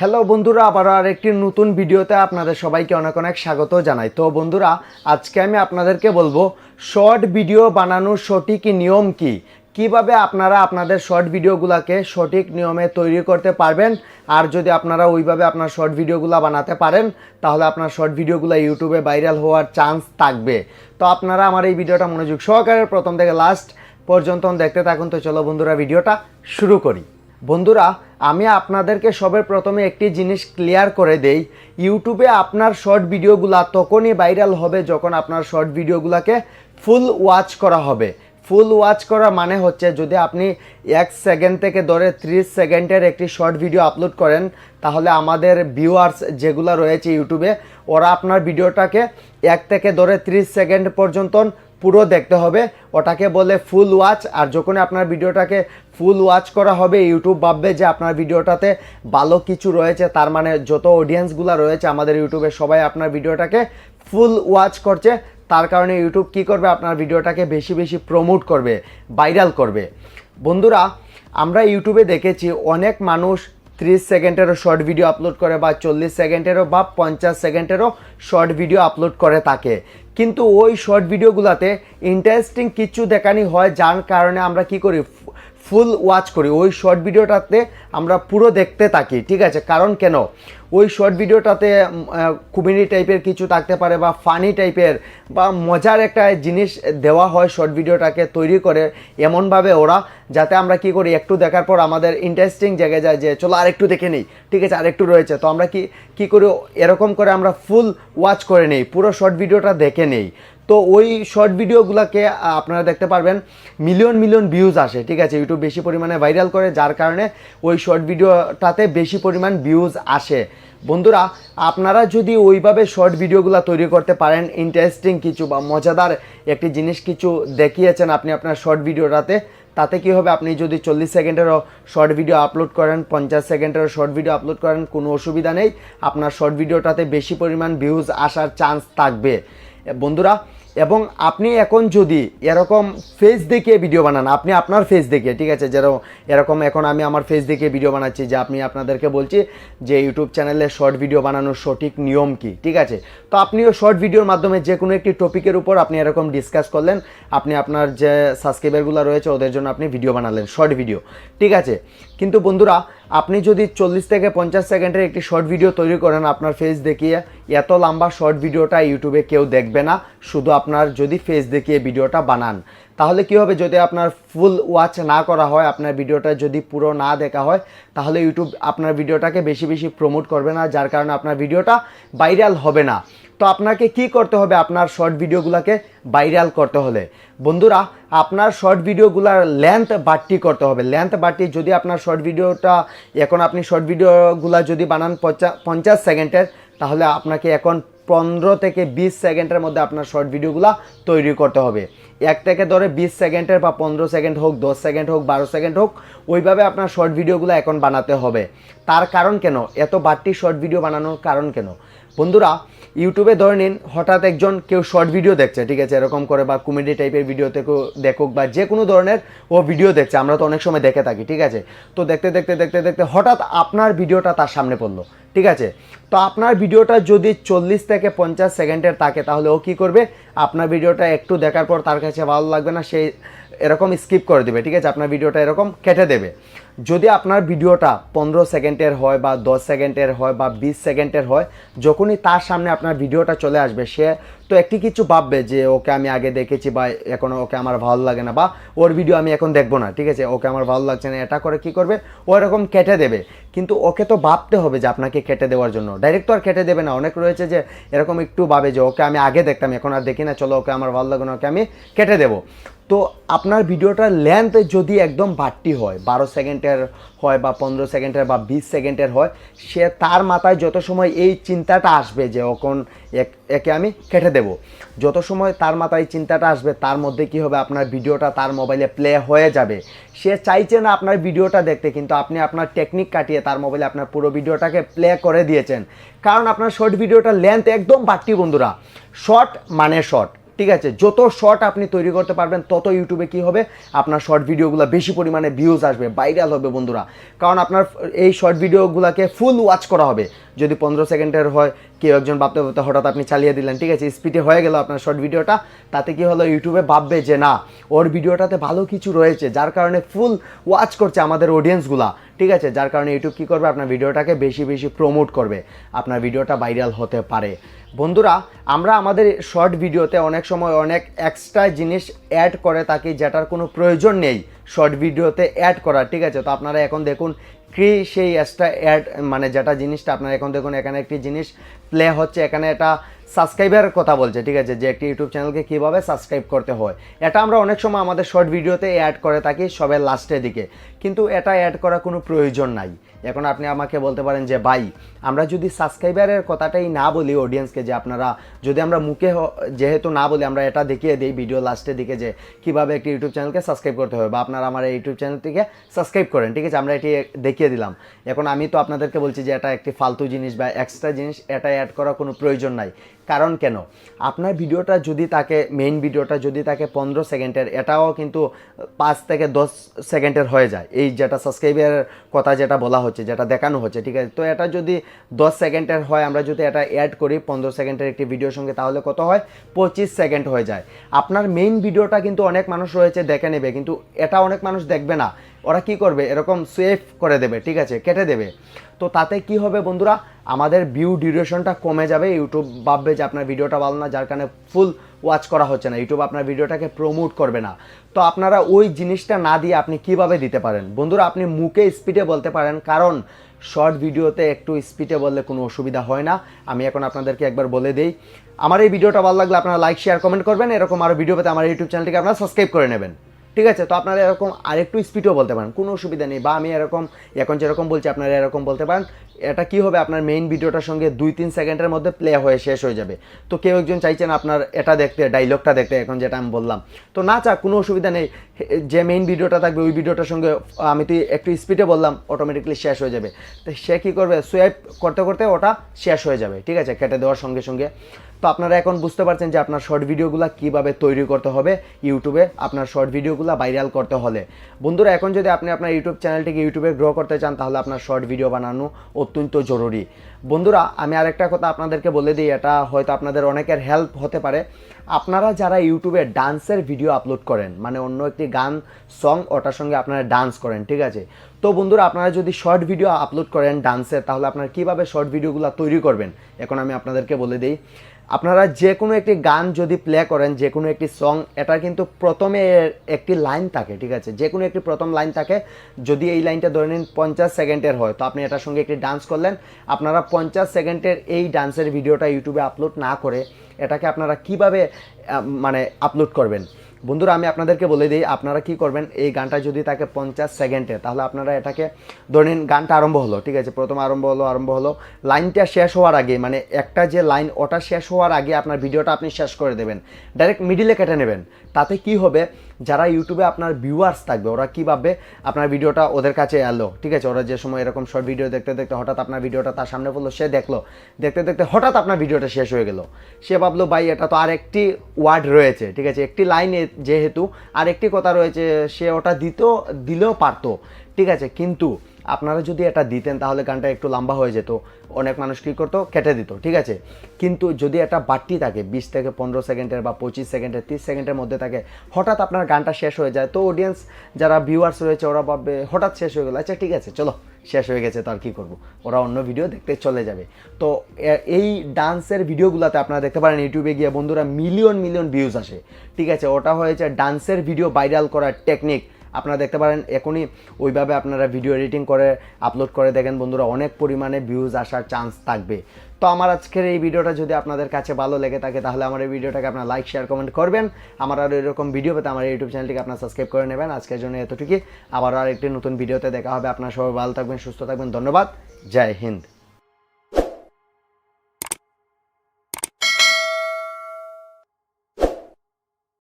Hello বন্ধুরা, আবারও আরেকটি নতুন ভিডিওতে আপনাদের সবাইকে অনেক অনেক স্বাগত জানাই। তো বন্ধুরা, আজকে আমি আপনাদেরকে বলব, শর্ট ভিডিও বানানোর সঠিক নিয়ম কি? কীভাবে আপনারা আপনাদের শর্ট ভিডিওগুলোকে সঠিক নিয়মে তৈরি করতে পারবেন? আর যদি আপনারা ওইভাবে আপনার শর্ট ভিডিওগুলো বানাতে পারেন, তাহলে আপনার শর্ট ভিডিওগুলো ইউটিউবে ভাইরাল হওয়ার চান্স থাকবে। তো আপনারা আমার এই ভিডিওটা মনোযোগ সহকারে প্রথম থেকে লাস্ট পর্যন্ত দেখতে থাকুন। তো চলো বন্ধুরা, ভিডিওটা শুরু করি। বন্ধুরা আমি আপনাদেরকে সবের প্রথমে একটি জিনিস ক্লিয়ার করে দেই। ইউটিউবে আপনার শর্ট ভিডিওগুলা তখনই ভাইরাল হবে যখন আপনার শর্ট ভিডিওগুলোকে ফুল ওয়াচ করা হবে। ফুল ওয়াচ করা মানে হচ্ছে যদি আপনি এক সেকেন্ড থেকে ধরে ত্রিশ সেকেন্ডের একটি শর্ট ভিডিও আপলোড করেন, তাহলে আমাদের ভিউয়ার্স যেগুলো রয়েছে ইউটিউবে ওরা আপনার ভিডিওটাকে এক থেকে ধরে ত্রিশ সেকেন্ড পর্যন্ত পুরো দেখতে হবে। ওটাকে বলে ফুল ওয়াচ আর যখন আপনার ভিডিওটাকে ফুল ওয়াচ করা হবে ইউটিউব ভাববে যে আপনার ভিডিওটাতে ভালো কিছু রয়েছে, তার মানে যত অডিয়েন্সগুলো রয়েছে আমাদের ইউটিউবে সবাই আপনার ভিডিওটাকে ফুল ওয়াচ করছে। তার কারণে ইউটিউব কি করবে? আপনার ভিডিওটাকে বেশি বেশি প্রমোট করবে ভাইরাল করবে। বন্ধুরা, আমরা ইউটিউবে দেখেছি অনেক মানুষ ত্রিশ সেকেন্ডেরও শর্ট ভিডিও আপলোড করে বা চল্লিশ সেকেন্ডেরও বা পঞ্চাশ সেকেন্ডেরও শর্ট ভিডিও আপলোড করে থাকে কিন্তু ওই শর্ট ভিডিওগুলোতে ইন্টারেস্টিং কিছু দেখানি হয়, যার কারণে আমরা কি করি? ফুল ওয়াচ করি। ওই শর্ট ভিডিওটাতে আমরা পুরো দেখতে থাকি, ঠিক আছে? কারণ কেন? ওই শর্ট ভিডিওটাতে কমেডি টাইপের কিছু থাকতে পারে বা ফানি টাইপের বা মজার একটা জিনিস দেওয়া হয় শর্ট ভিডিওটাকে তৈরি করে এমনভাবে ওরা, যাতে আমরা কি করি, একটু দেখার পর আমাদের ইন্টারেস্টিং জায়গায় যায় যে, চলো আরেকটু দেখে নিই। ঠিক আছে, আরেকটু রয়েছে। তো আমরা কি কি করি, এরকম করে আমরা ফুল ওয়াচ করে নেই, পুরো শর্ট ভিডিওটা দেখে নেই। তো ওই শর্ট ভিডিওগুলোকে আপনারা দেখতে পারবেন। মিলিয়ন মিলিয়ন ভিউজ আসে, ঠিক আছে? ইউটিউব বেশি পরিমাণে ভাইরাল করে, যার কারণে ওই শর্ট ভিডিওটাতে বেশি পরিমাণ ভিউজ আসে। বন্ধুরা, আপনারা যদি ওইভাবে শর্ট ভিডিওগুলো তৈরি করতে পারেন ইন্টারেস্টিং কিছু বা মজাদার একটি জিনিস কিছু দেখিয়েছেন আপনি আপনার শর্ট ভিডিওটাতে তাতে কি হবে? আপনি যদি চল্লিশ সেকেন্ডেরও শর্ট ভিডিও আপলোড করেন, পঞ্চাশ সেকেন্ডেরও শর্ট ভিডিও আপলোড করেন, কোনো অসুবিধা নেই। আপনার শর্ট ভিডিওটাতে বেশি পরিমাণ ভিউজ আসার চান্স থাকবে। বন্ধুরা এবং আপনি এখন যদি এরকম ফেস দেখিয়ে ভিডিও বানান, আপনি আপনার ফেস দেখিয়ে, ঠিক আছে? যেরকম, এরকম এখন আমি আমার ফেস দেখিয়ে ভিডিও বানাচ্ছি, যে আপনি আপনাদেরকে বলছি যে ইউটিউব চ্যানেলে শর্ট ভিডিও বানানোর সঠিক নিয়ম কি, ঠিক আছে? তো আপনিও শর্ট ভিডিওর মাধ্যমে যে কোনো একটি টপিকের উপর আপনি এরকম ডিসকাস করলেন, আপনি আপনার যে সাবস্ক্রাইবারগুলো রয়েছে, ওদের জন্য আপনি ভিডিও বানালেন শর্ট ভিডিও ঠিক আছে? কিন্তু বন্ধুরা, আপনি যদি চল্লিশ থেকে পঞ্চাশ সেকেন্ডের একটি শর্ট ভিডিও তৈরি করেন আপনার ফেস দেখিয়ে, এত লম্বা শর্ট ভিডিওটা ইউটিউবে কেউ দেখবে না, শুধু আপনার যদি ফেস দেখিয়ে ভিডিওটা বানান। তাহলে কি হবে, যদি আপনার ফুল ওয়াচ না করা হয়, আপনার ভিডিওটা যদি পুরো না দেখা হয়, তাহলে ইউটিউব আপনার ভিডিওটাকে বেশি বেশি প্রমোট করবে না, যার কারণে আপনার ভিডিওটা ভাইরাল হবে না। তো আপনাকে কি করতে হবে? আপনার শর্ট ভিডিওগুলোকে ভাইরাল করতে হলে। বন্ধুরা, আপনার শর্ট ভিডিওগুলোর লেন্থ বাড়তি করতে হবে। লেন্থ বাড়তি যদি আপনার শর্ট ভিডিওটা এখন আপনি শর্ট ভিডিওগুলো যদি বানান পঞ্চাশ সেকেন্ডের, তাহলে আপনাকে এখন পনেরো থেকে বিশ সেকেন্ডের মধ্যে আপনার শর্ট ভিডিওগুলো তৈরি করতে হবে। এক থেকে ধরে বিশ সেকেন্ডের বা পনেরো সেকেন্ড হোক, দশ সেকেন্ড হোক, বারো সেকেন্ড হোক, ওইভাবে আপনার শর্ট ভিডিওগুলো এখন বানাতে হবে। তার কারণ কেন? এত বাড়তি শর্ট ভিডিও বানানোর কারণ কেন? বন্ধুরা ইউটিউবে ধরে নিন, হঠাৎ একজন কেউ শর্ট ভিডিও দেখছে, ঠিক আছে, এরকম করে বা কমেডি টাইপের ভিডিও থেকে দেখুক বা যে কোনো ধরনের ও ভিডিও দেখছে, আমরা তো অনেক সময় দেখে থাকি, ঠিক আছে? তো দেখতে দেখতে দেখতে দেখতে হঠাৎ আপনার ভিডিওটা তার সামনে পড়ল, ঠিক আছে? তো আপনার ভিডিওটা যদি চল্লিশ থেকে পঞ্চাশ সেকেন্ডের থাকে, তাহলে ও কী করবে? আপনার ভিডিওটা একটু দেখার পর তার কাছে ভালো লাগবে না সেই এরকম স্কিপ করে দেবে, ঠিক আছে? আপনার ভিডিওটা এরকম কেটে দেবে। যদি আপনার ভিডিওটা পনেরো সেকেন্ডের হয় বা দশ সেকেন্ডের হয় বা বিশ সেকেন্ডের হয়, যখনই তার সামনে আপনার ভিডিওটা চলে আসবে, সে তো একটি কিছু ভাববে যে, ওকে আমি আগে দেখেছি বা এখন ওকে আমার ভালো লাগে না বা, ওর ভিডিও আমি এখন দেখব না ঠিক আছে? ওকে আমার ভালো লাগছে না এটা করে কি করবে? ও এরকম কেটে দেবে। কিন্তু ওকে তো ভাবতে হবে যে, আপনাকে কেটে দেওয়ার জন্য ডাইরেক্ট তো আর কেটে দেবে না। অনেক রয়েছে যে, এরকম একটু ভাবে যে, ওকে আমি আগে দেখতাম, এখন আর দেখি না, চলো, ওকে আমার ভালো লাগে না, ওকে আমি কেটে দেবো। তো আপনার ভিডিওটার লেন্থ যদি একদম বাড়তি হয়, বারো সেকেন্ডের হয় বা পনেরো সেকেন্ডের বা বিশ সেকেন্ডের হয়, সে তার মাথায় যত সময় এই চিন্তাটা আসবে যে ওখন একে আমি কেটে দেব, যত সময় তার মাথায় এই চিন্তাটা আসবে, তার মধ্যে কি হবে? আপনার ভিডিওটা তার মোবাইলে প্লে হয়ে যাবে। সে চাইছে না আপনার ভিডিওটা দেখতে, কিন্তু আপনি আপনার টেকনিক কাটিয়ে তার মোবাইলে আপনার পুরো ভিডিওটাকে প্লে করে দিয়েছেন। কারণ আপনার শর্ট ভিডিওটার লেন্থ একদম বাড়তি বন্ধুরা। শর্ট মানে শর্ট ঠিক আছে, যত শর্ট আপনি তৈরি করতে পারবেন, তত ইউটিউবে কি হবে? আপনার শর্ট ভিডিওগুলো বেশি পরিমাণে ভিউজ আসবে ভাইরাল হবে বন্ধুরা। কারণ আপনার এই শর্ট ভিডিওগুলোকে ফুল ওয়াচ করা হবে। যদি পনেরো সেকেন্ডের হয় কেউ একজন ভাবতে ভাবতে হঠাৎ আপনি চালিয়ে দিলেন, ঠিক আছে? স্পিডে হয়ে গেল আপনার শর্ট ভিডিওটা তাতে কি হলো? ইউটিউবে ভাববে যে না, ওর ভিডিওটাতে ভালো কিছু রয়েছে, যার কারণে ফুল ওয়াচ করছে আমাদের অডিয়েন্সগুলা ঠিক আছে? যার কারণে ইউটিউব কী করবে? আপনার ভিডিওটাকে বেশি বেশি প্রমোট করবে। আপনার ভিডিওটা ভাইরাল হতে পারে। বন্ধুরা, আমরা আমাদের শর্ট ভিডিওতে অনেক সময় অনেক এক্সট্রা জিনিস অ্যাড করে থাকি যেটার কোনো প্রয়োজন নেই। শর্ট ভিডিওতে অ্যাড করার ঠিক আছে? তো আপনারা এখন দেখুন কি সেই এক্সট্রা অ্যাড মানে যেটা জিনিসটা আপনার এখন দেখুন এখানে একটি জিনিস প্লে হচ্ছে, এখানে এটা সাবস্ক্রাইবারের কথা বলছে, ঠিক আছে? যে একটি ইউটিউব চ্যানেলকে কীভাবে সাবস্ক্রাইব করতে হয়। এটা আমরা অনেক সময় আমাদের শর্ট ভিডিওতে অ্যাড করে থাকি সবের লাস্টের দিকে। কিন্তু এটা অ্যাড করার কোনো প্রয়োজন নাই। এখন আপনি আমাকে বলতে পারেন যে, ভাই, আমরা যদি সাবস্ক্রাইবারের কথাটাই না বলি অডিয়েন্সকে যে আপনারা যদি আমরা মুখে যেহেতু না বলি, আমরা এটা দেখিয়ে দিই ভিডিও লাস্টের দিকে যে কীভাবে একটি ইউটিউব চ্যানেলকে সাবস্ক্রাইব করতে হবে বা আপনারা আমার এই ইউটিউব চ্যানেলটিকে সাবস্ক্রাইব করেন, ঠিক আছে? আমরা এটি দেখিয়ে দিলাম। এখন আমি তো আপনাদেরকে বলছি যে, এটা একটি ফালতু জিনিস বা এক্সট্রা জিনিস, এটা অ্যাড করার কোনো প্রয়োজন নাই। কারণ কেন? আপনার ভিডিওটা যদি তাকে মেইন ভিডিওটা যদি তাকে পনেরো সেকেন্ডের, এটাও কিন্তু পাঁচ থেকে দশ সেকেন্ডের হয়ে যায়। এই যেটা সাবস্ক্রাইবের কথা যেটা বলা হচ্ছে, যেটা দেখানো হচ্ছে, ঠিক আছে? তো এটা যদি দশ সেকেন্ডের হয়, আমরা যদি এটা অ্যাড করি পনেরো সেকেন্ডের একটি ভিডিওর সঙ্গে, তাহলে কত হয়? পঁচিশ সেকেন্ড হয়ে যায়। আপনার মেইন ভিডিওটা কিন্তু অনেক মানুষ রয়েছে দেখে নেবে, কিন্তু এটা অনেক মানুষ দেখবে না। ওরা কি করবে? এরকম সেভ করে দেবে, ঠিক আছে? কেটে দেবে। তো তাতে কি হবে বন্ধুরা? আমাদের ভিউ ডিউরেশনটা কমে যাবে। ইউটিউব ভাববে যে আপনার ভিডিওটা ভালো না, যার কারণে ফুল ওয়াচ করা হচ্ছে না। ইউটিউব আপনার ভিডিওটাকে প্রমোট করবে না। তো আপনারা ওই জিনিসটা না দিয়ে আপনি কীভাবে দিতে পারেন? বন্ধুরা, আপনি মুখে স্পিডে বলতে পারেন, কারণ শর্ট ভিডিওতে একটু স্পিডে বললে কোনো অসুবিধা হয় না। আমি এখন আপনাদেরকে একবার বলে দিই। আমার এই ভিডিওটা ভালো লাগলে আপনারা লাইক শেয়ার কমেন্ট করবেন। এরকম আরও ভিডিও পেতে আমার ইউটিউব চ্যানেলটিকে আপনারা সাবস্ক্রাইব করে নেবেন। ঠিক আছে? তো আপনারা এরকম আরেকটু স্পিডও বলতে পারেন, কোনো অসুবিধা নেই। বা আমি এরকম, এখন যেরকম বলছি, আপনারা এরকম বলতে পারেন, এটা কি হবে? আপনার মেইন ভিডিওটার সঙ্গে দুই তিন সেকেন্ডের মধ্যে প্লে হয়ে শেষ হয়ে যাবে। তো কেউ একজন চাইছেন আপনার এটা দেখতে ডাইলগটা দেখতে, এখন যেটা আমি বললাম। তো না চা কোনো অসুবিধা নেই। যে মেইন ভিডিওটা থাকবে, ওই ভিডিওটার সঙ্গে আমি তুই একটু স্পিডে বললাম অটোমেটিকলি শেষ হয়ে যাবে। তো সে কী করবে? সোয়াইপ করতে করতে ওটা শেষ হয়ে যাবে। ঠিক আছে? কেটে দেওয়ার সঙ্গে সঙ্গে। তো আপনারা এখন বুঝতে পারছেন যে আপনার শর্ট ভিডিওগুলো কীভাবে তৈরি করতে হবে ইউটিউবে, আপনার শর্ট ভিডিওগুলো ভাইরাল করতে হলে। বন্ধুরা, এখন যদি আপনি আপনার ইউটিউব চ্যানেলটিকে ইউটিউবে গ্রো করতে চান, তাহলে আপনার শর্ট ভিডিও বানানো অত্যন্ত জরুরি। বন্ধুরা, আমি আরেকটা কথা আপনাদেরকে বলে দিই, এটা হয়তো আপনাদের অনেকের হেল্প হতে পারে। আপনারা যারা ইউটিউবে ডান্সের ভিডিও আপলোড করেন মানে অন্য একটি গান সং ওটার সঙ্গে আপনারা ডান্স করেন, ঠিক আছে? তো বন্ধুরা, আপনারা যদি শর্ট ভিডিও আপলোড করেন ডান্সের তাহলে আপনারা কীভাবে শর্ট ভিডিওগুলো তৈরি করবেন? এখন আমি আপনাদেরকে বলে দিই। আপনারা যে কোনো একটি গান যদি প্লে করেন যে কোনো একটি সং এটা কিন্তু প্রথমে একটি লাইন থাকে, ঠিক আছে? যে কোনো একটি প্রথম লাইন থাকে, যদি এই লাইনটা ধরে নিন পঞ্চাশ সেকেন্ডের হয়, তো আপনি এটার সঙ্গে একটি ডান্স করলেন। আপনারা পঞ্চাশ সেকেন্ডের এই ডান্সের ভিডিওটা ইউটিউবে আপলোড না করে, এটাকে আপনারা কীভাবে মানে আপলোড করবেন? বন্ধুরা, আমি আপনাদেরকে বলে দিই, আপনারা কি করবেন, এই গানটা যদি তাকে পঞ্চাশ সেকেন্ডে, তাহলে আপনারা এটাকে ধরে নিন, গানটা আরম্ভ হলো, ঠিক আছে? প্রথম আরম্ভ হলো আরম্ভ হলো। লাইনটা শেষ হওয়ার আগে মানে একটা যে লাইন, ওটা শেষ হওয়ার আগে আপনার ভিডিওটা আপনি শেষ করে দেবেন। ডাইরেক্ট মিডিলে কেটে নেবেন। তাতে কি হবে যারা ইউটিউবে আপনার ভিউয়ার্স থাকবে, ওরা কী ভাববে? আপনার ভিডিওটা ওদের কাছে এলো। ঠিক আছে, ওরা যে সময় এরকম শর্ট ভিডিও দেখতে দেখতে হঠাৎ আপনার ভিডিওটা তার সামনে পড়ল, সে দেখল। দেখতে দেখতে হঠাৎ আপনার ভিডিওটা শেষ হয়ে গেল। সে ভাবলো, ভাই, এটা তো আর একটি ওয়ার্ড রয়েছে। ঠিক আছে, একটি লাইনে যেহেতু আর একটি কথা রয়েছে, সে ওটা দিতেও, দিলেও পারতো। ঠিক আছে, কিন্তু আপনারা যদি এটা দিতেন, তাহলে গানটা একটু লম্বা হয়ে যেত। অনেক মানুষ কী করতো? কেটে দিত, ঠিক আছে? কিন্তু যদি এটা বাড়তি থাকে, বিশ থেকে পনেরো সেকেন্ডের বা পঁচিশ সেকেন্ডের, তিরিশ সেকেন্ডের মধ্যে থাকে, হঠাৎ আপনার গানটা শেষ হয়ে যায়। তো অডিয়েন্স যারা ভিউয়ার্স রয়েছে, ওরা ভাববে, হঠাৎ শেষ হয়ে গেলো। আচ্ছা ঠিক আছে, চলো, শেষ হয়ে গেছে, তো আর কী করব? ওরা অন্য ভিডিও দেখতে চলে যাবে। তো এই ডান্সের ভিডিওগুলোতে আপনারা দেখতে পারেন, ইউটিউবে গিয়ে বন্ধুরা মিলিয়ন মিলিয়ন ভিউজ আসে, ঠিক আছে? ওটা হয়েছে ডান্সের ভিডিও ভাইরাল করার টেকনিক আপনারা দেখতে পারেন, এখনই ওইভাবে আপনারা ভিডিও এডিটিং করে আপলোড করে দেখেন বন্ধুরা, অনেক পরিমাণে ভিউজ আসার চান্স থাকবে। তো আমার আজকের এই ভিডিওটা যদি আপনাদের কাছে ভালো লেগে থাকে, তাহলে আমার এই ভিডিওটাকে আপনারা লাইক শেয়ার কমেন্ট করবেন। আমার আর এরকম ভিডিও পেতে আমার ইউটিউব চ্যানেলটিকে আপনারা সাবস্ক্রাইব করে নেবেন। আজকের জন্য এতটুকুই। আবার আর একটি নতুন ভিডিওতে দেখা হবে। আপনারা সবাই ভালো থাকবেন, সুস্থ থাকবেন। ধন্যবাদ। জয় হিন্দ।